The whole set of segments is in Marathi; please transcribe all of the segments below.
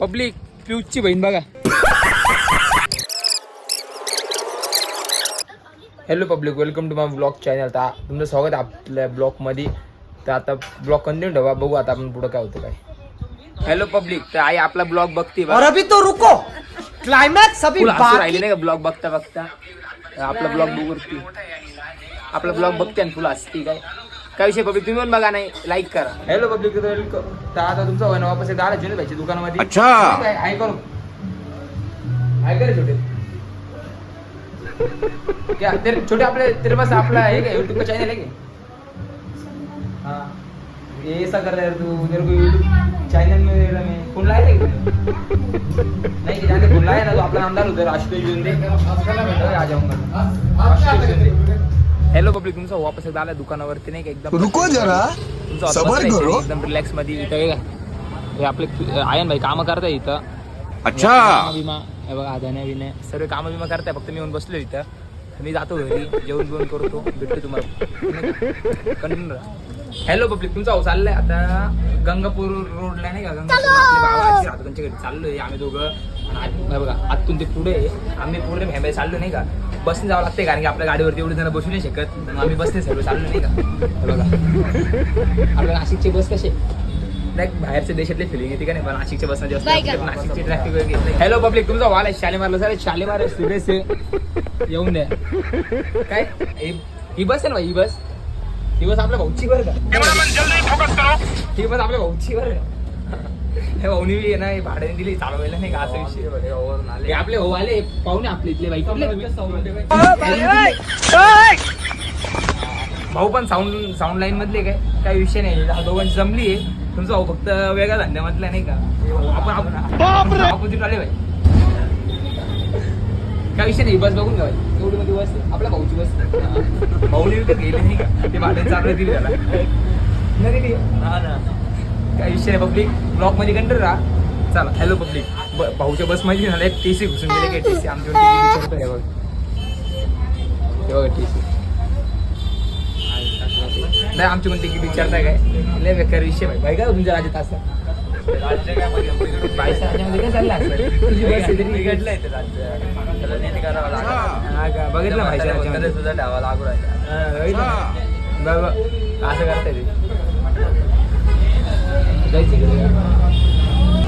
पब्लिक पियूची बहीण बघा. Hello public welcome to my blog channel आता तुमचं स्वागत आहे आपल्या ब्लॉगमध्ये तर आता ब्लॉग कंटिन्यू ठेवा बघू आता आपण पुढं काय होतं काय. हॅलो पब्लिक तर आई आपला ब्लॉग बघते बघा. और अभी तो रुको। क्लाइमैक्स अभी फुल हसू बाकी राहिली नाही का ब्लॉग बघता बघता? आपला ब्लॉग बघू आपला ब्लॉग बघते आणि फुल हसती काय. काय विषय पब्लिक तुम्ही पण बघा नाही लाईक करा. हॅलो पब्लिक वेलकम तर आता तुमचा ना वापस एकदा आला जुने भाईच्या दुकानामध्ये. अच्छा. आहे आहे का रे छोटे. क्या तेरे छोटे आपले तेरे पास आपला है क्या? यूट्यूब का चैनल है क्या? हाँ. ये ऐसा कर रहा है तू तेरे को यूट्यूब चैनल में मेरा मैं। फोन लाया नहीं कि जाने फोन लाया ना तो आपला नाम डाल उधर आशुतोष जोंदे आ जाऊंगा आशुतोष जोंदे हॅलो पब्लिक तुमचा वापस एकदा आला दुकानावरती नाही का? एकदम रुको जरा. तुमचं सबर करो. एकदम रिलॅक्समध्ये इथं हे का? हे आपले आयन भाई कामं करताय इथं. अच्छा. कामं बिमा हे बघा आधाने बिने सर्व कामं बिमा करताय फक्त मी येऊन बसलो इथं. मी जातो घरी जेवण बिवण करतो भेटतो तुम्हाला. कंटिन्यू हॅलो पब्लिक तुमचा भाऊ चाललाय आता. गंगापूर रोडला नाही का? गंगापूर आपले राहतो त्यांच्या घरी चाललोय आम्ही दोघं. आणि आत- हे बघा आतून ते पुढे आहे. आम्ही पूर्ण फॅमिली चाललो नाही का? बसने जावं लागते कारण की आपल्या गाडीवरती एवढे जण बसू नाही शकत. मग आम्ही बसने सर्व चाललो नाही का? हे बघा. आपल्या नाशिकची बस कशी लाईक बाहेरच्या देशातली फिलिंग येते का नाही? पण नाशिकच्या बसनं जास्त नाशिकची ट्रॅफिक वगैरे हॅलो पब्लिक तुमचा वाल आहे. शालेमारला सर शालेमार सिरियस आहे. येऊन द्या. काय? ही- ही बस आहे ना भाई, ही बस? ही बस आपल्या भाऊची बरं का? ही बस आपल्या भाऊची बरं का? हे भाऊनी बी ना हे भाड्याने दिली चालवायला नाही का असा विषय. हे आपले भाऊ आले पाहुणे आपले इथले बाईक भाऊ पण साऊंड साऊंड लाईन मधले काय? काही विषय नाही. हा दोघांची जमली आहे. तुमचा भाऊ फक्त वेगळ्या धंद्यामधला नाही का? आपण आपण ऑपोजिट आले भाई. काय विषय नाही बस बघून घ्या एवढी मध्ये बस. आपल्या भाऊची बस. भाऊने विकत गेले नाही का? ते भाड्याने चालू दिली त्याला. नाही दिली काय विषय नाही पब्लिक ब्लॉकमध्ये कंटर राहा चला हॅलो पब्लिक भाऊच्या बसमध्ये झालं एक टी सी घुसून गेले काय टी सी आमच्या हे बघ. हे बघा टी सी नाही आमची पण तिकीट विचारताय काय? लय बेकार विषय भाई भाई. काय हो तुमच्या राज्यात असं. का? बघितलं भाईच्या राज्यामध्ये. असं करताय ते.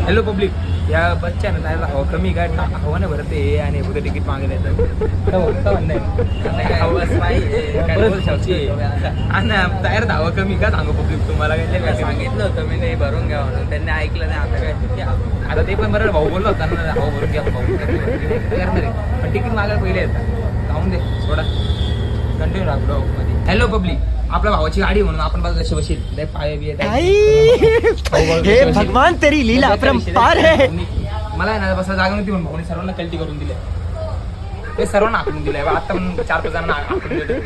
हॅलो पब्लिक या बसच्या ना जायला हवा कमी काय हवा नाही भरत आणि पुढे तिकीट ना तयार हवा कमी का सांगू पब्लिक तुम्हाला काय? सांगितलं होतं मी नाही भरून घ्या म्हणून. त्यांनी ऐकलं नाही आता काय. आता ते पण बरं भाऊ बोललो होता ना हवा भरून घ्या भाऊ करणार आहे. पण तिकीट मागायला पहिले येतात जाऊन दे सोडा. कंटिन्यू राहा ब्लॉगमध्ये. हॅलो पब्लिक आपल्या भावाची गाडी आहे म्हणून आपण बघा कशी बशील लय पाय काय हे भगवान तेरी लीला अपरंपार है मला आहे ना बसा जागा नव्हती म्हणून भाऊने सर्वांना कल्टी करून दिले. ते सर्वांना आखून दिलंय आता चार पाच जणांना आखून दिले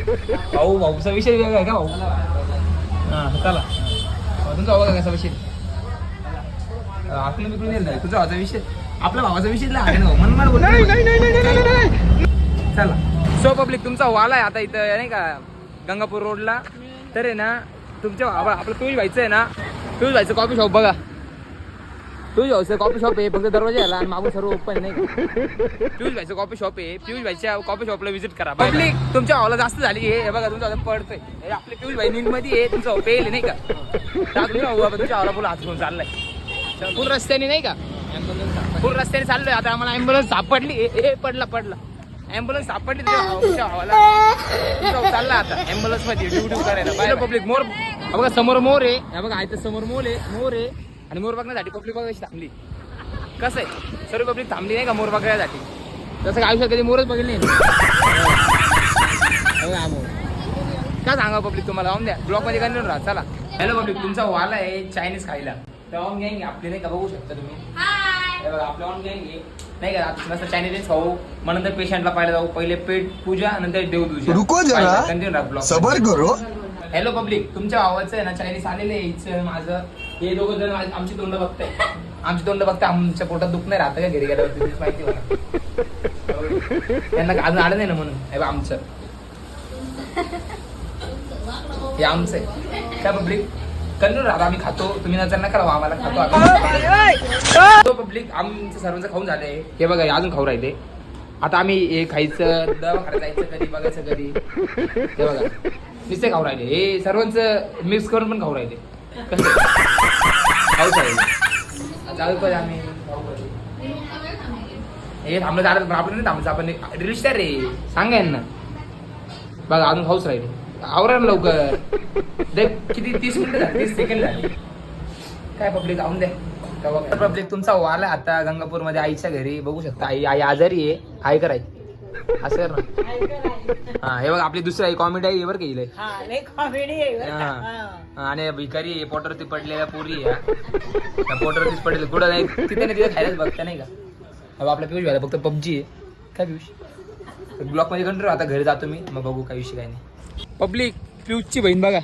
भाऊ भाऊचा विषय वेगळा आहे का भाऊ? हा चला. तुमचा भाऊ कसा विषय आखून बिकून दिलं तुझा भावाचा विषय आपल्या भावाचा विषय आहे ना मन बोल चला. सो पब्लिक तुमचा वाला आहे आता इथं नाही का? गंगापूर रोडला. तर आहे ना तुमच्या आपलं पियुष व्हायचं आहे ना पियुष व्हायचं कॉफी शॉप बघा. पियुष व्हायचं कॉफी शॉप आहे फक्त दरवाजा आला आणि मागून सर्व ओपन नाही. पियुष व्हायचं कॉफी शॉप आहे पियुष व्हायच्या कॉफी शॉपला व्हिजिट करा. पब्लिक तुमच्या भावाला जास्त झाली आहे. हे बघा तुमचा आता पडतोय. हे आपले पियुष भाई नीटमध्ये आहे तुमचा पेल आहे नाही का? तुमच्या भावाला पुढे हात घेऊन चाललाय. पूर्ण रस्त्याने नाही का? पूर्ण रस्त्याने चाललोय. आता आम्हाला अँब्युलन्स सापडली. ए पडला पडला. अँब्युलन्स सापडली चालला आता. अँब्युलन्समध्ये ड्युटी करायला. बाय पब्लिक मोर हा बघा समोर मोर आहे. हा बघा आहे समोर मोर आहे. मोर आहे. आणि मोर बघण्यासाठी पब्लिक बघा कशी थांबली. कसं आहे? सर्व पब्लिक थांबली नाही का मोर बघण्यासाठी? तसं काय आयुष्यात कधी मोरच बघितली नाही? हा हा काय सांगा पब्लिक तुम्हाला? जाऊन द्या. ब्लॉकमध्ये कंटिन्यू राहा चला. हॅलो पब्लिक तुमचा वाला आहे चायनीज खायला. तर ऑन गँग आपले नाही का बघू शकता तुम्ही. हे बघा आपलं ऑन गँग आहे नाही का? आता मस्त चायनीज खाऊ मग नंतर पेशंटला पाहिलं जाऊ. पहिले पेट पूजा नंतर देवपूजा रुको जरा. सबर करो. हॅलो पब्लिक तुमच्या भावाचं आहे ना? चायनीज आलेलं आहे माझं. हे दोघं जण आज आमची तोंड बघताय. आमची तोंड बघता आमच्या पोटात दुख नाही राहतं का घरी? गेल्यावरती तुला माहिती मला त्यांना अजून आलं नाही ना म्हणून? हे बघ आमचं. हे आमचं आहे. काय पब्लिक कन्नूर राहता आम्ही खातो. तुम्ही नंतर नका राहू आम्हाला खातो आम्ही. पब्लिक आमचं सर्वांचं खाऊन झालंय. हे बघा हे अजून खाऊ राहिले. आता आम्ही हे खायचं दवाखान्यात जायचं कधी बघायचं कधी. हे बघा. नुसते खाऊ राहिले. हे सर्वांचं मिक्स करून पण खाऊ राहिले. खाऊ राहिले जाऊ पण आम्ही. हे थांबलं पण आपण नाही थांबायचं. आपण रील स्टार रे. सांगा यांना. बघा अजून खाऊच राहिले. आवरा ना लवकर. दे किती तीस मिनिटं झाली तीस सेकंड झाले. काय पब्लिक जाऊन द्या पब्लिक तुमचा वाला आता गंगापूरमध्ये आईच्या घरी. बघू शकता आई आई आजारी आहे. आई कराय. असं कर ना? हा हे बघ आपली दुसरी आई कॉमेडी आहे बरं केलंय हा लय कॉमेडी आहे बरं का? हा. हा. आणि भिकारी आहे पोटरवरती पडलेल्या पुरी आहे त्या पोटरवरतीच पडलेली कुठं नाही तिथे नाही तिथे खायलाच बघता नाही का? अब आपला पियुष व्हायला फक्त पबजी आहे. काय पियुष? ब्लॉकमध्ये कंट्रोल आता घरी जातो मी मग बघू काय विषय काय नाही. पब्लिक पियुषची बहीण बघा.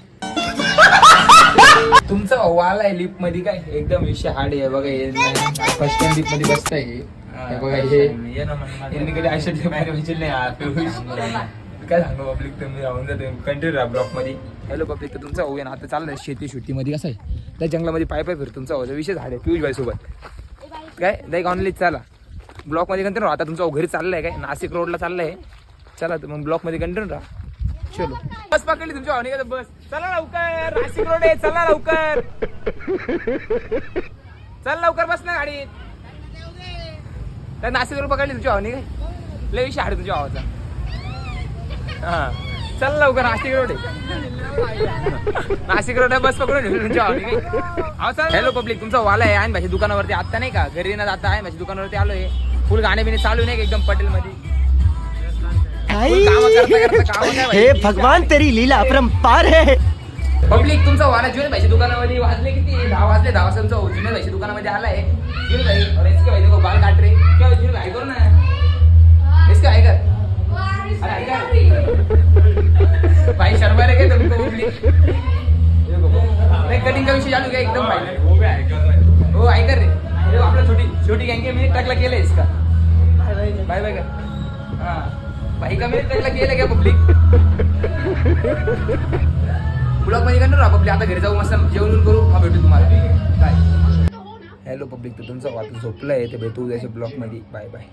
तुमचा वाल आहे लिपमध्ये काय? एकदम विषय हार्ड आहे. बघा हे फर्स्ट टाइम लिपमध्ये बसताय हे. हे बघा हे. ये ना मग यांनी कधी आयुष्यात बाहेर म्हणजे नाही. हा, काय सांगू पब्लिक तुम्ही राहून जाते कंटिन्यू राहा ब्लॉकमध्ये. हॅलो पब्लिक तर तुमचा होऊ ना आता चाललंय शेती शेतीमध्ये कसं आहे? त्या जंगलामध्ये पाय पाय फिरतो. तुमचा होता विषय झाड आहे पियुष भाई सोबत. काय? लाईक ऑनलाईन चला. ब्लॉकमध्ये कंटिन्यू आता तुमचा घरी चाललाय काय? नाशिक रोडला चाललाय. चला तर मग ब्लॉकमध्ये कंटिन्यू राहा. चलो. बस पकडली तुमच्या भावनी का बस. चला लवकर. नाशिक रोड आहे चला लवकर. चल लवकर बस ना गाडीत. तर नाशिक रोड पकडली तुमच्या भावनी काय लय विषय हाड तुझ्या भावाचा. हा. चल लवकर नाशिक रोड. आहे नाशिक रोड बस पकडून तुमच्या भावनी काय हॅलो पब्लिक तुमचा वाला आहे आणि माझ्या दुकानावरती. आता नाही का? घरी न जाता आहे माझ्या दुकानावरती आलोय. फुल गाणे बिणे चालू नाही का एकदम पटेल मध्ये हे? भगवान तेरी लीला अपरंपार है। पब्लिक तुमचा वाला जुने भाईच्या दुकानामध्ये वाजले किती? दहा वाजले दहा वाजता तुमचा जुने दुकानामध्ये आलाय. जुने भाई और इसके भाई देखो बाल काट रहे क्या जुने भाई करो ना इसका है कर. कर भाई शर्मा रे क्या तुमको पब्लिक? नहीं कटिंग का विषय चालू क्या एकदम भाई. वो आई कर रे. आपला छोटी छोटी गँग मी टाकला केलं इसका. बाय बाय का हा. भाई का टाकला केलं क्या पब्लिक ब्लॉगमध्ये करणार पब्लिक आता घरी जाऊ मस्त जेवण करू. मग भेटू तुम्हाला. काय हॅलो पब्लिक तर तुमचं वाटलं झोपलं आहे ते भेटू उद्याच्या ब्लॉगमध्ये. Bye bye